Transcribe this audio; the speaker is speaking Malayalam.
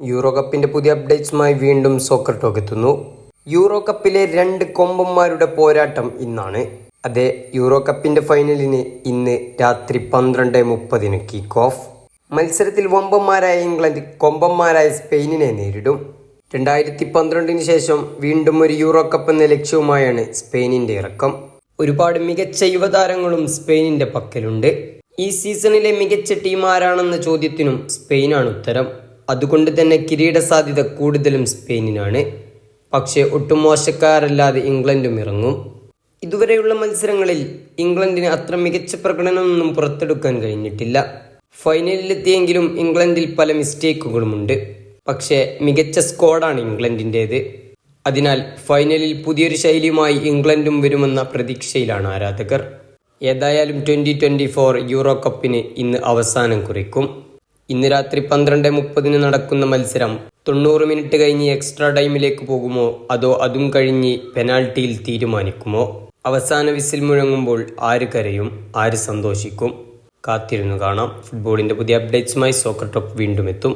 യൂറോ കപ്പിന്റെ പുതിയ അപ്ഡേറ്റ്സുമായി വീണ്ടും സോക്കർ ടോക്ക് എത്തുന്നു. യൂറോ കപ്പിലെ രണ്ട് കൊമ്പന്മാരുടെ പോരാട്ടം ഇന്നാണ്. അതെ യൂറോ കപ്പിന്റെ ഫൈനലിന് ഇന്ന് രാത്രി പന്ത്രണ്ട് മുപ്പതിന് കിക്ക് ഓഫ് മത്സരത്തിൽ വമ്പന്മാരായ ഇംഗ്ലണ്ട് കൊമ്പന്മാരായ സ്പെയിനിനെ നേരിടും. രണ്ടായിരത്തി പന്ത്രണ്ടിന് ശേഷം വീണ്ടും ഒരു യൂറോ കപ്പ് എന്ന ലക്ഷ്യവുമായാണ് സ്പെയിനിന്റെ ഇറക്കം. ഒരുപാട് മികച്ച യുവതാരങ്ങളും സ്പെയിനിന്റെ പക്കലുണ്ട്. ഈ സീസണിലെ മികച്ച ടീം ആരാണെന്ന ചോദ്യത്തിനും സ്പെയിനാണ് ഉത്തരം. അതുകൊണ്ട് തന്നെ കിരീട സാധ്യത കൂടുതലും സ്പെയിനിനാണ്. പക്ഷേ ഒട്ടും മോശക്കാരല്ലാതെ ഇംഗ്ലണ്ടും ഇറങ്ങും. ഇതുവരെയുള്ള മത്സരങ്ങളിൽ ഇംഗ്ലണ്ടിന് അത്ര മികച്ച പ്രകടനമൊന്നും പുറത്തെടുക്കാൻ കഴിഞ്ഞിട്ടില്ല. ഫൈനലിലെത്തിയെങ്കിലും ഇംഗ്ലണ്ടിൽ പല മിസ്റ്റേക്കുകളുമുണ്ട്. പക്ഷേ മികച്ച സ്ക്വാഡാണ് ഇംഗ്ലണ്ടിന്റേത്. അതിനാൽ ഫൈനലിൽ പുതിയൊരു ശൈലിയുമായി ഇംഗ്ലണ്ടും വരുമെന്ന പ്രതീക്ഷയിലാണ് ആരാധകർ. ഏതായാലും ട്വന്റി ഫോർ യൂറോ കപ്പിന് ഇന്ന് അവസാനം കുറിക്കും. ഇന്ന് രാത്രി പന്ത്രണ്ട് മുപ്പതിന് നടക്കുന്ന മത്സരം തൊണ്ണൂറ് മിനിറ്റ് കഴിഞ്ഞ് എക്സ്ട്രാ ടൈമിലേക്ക് പോകുമോ? അതോ അതും കഴിഞ്ഞ് പെനാൽറ്റിയിൽ തീരുമാനിക്കുമോ? അവസാന വിസിൽ മുഴങ്ങുമ്പോൾ ആര് കരയും? ആര് സന്തോഷിക്കും? കാത്തിരുന്നു കാണാം. ഫുട്ബോളിന്റെ പുതിയ അപ്ഡേറ്റ്സുമായി സോക്കർ ടോപ്പ് വീണ്ടും എത്തും.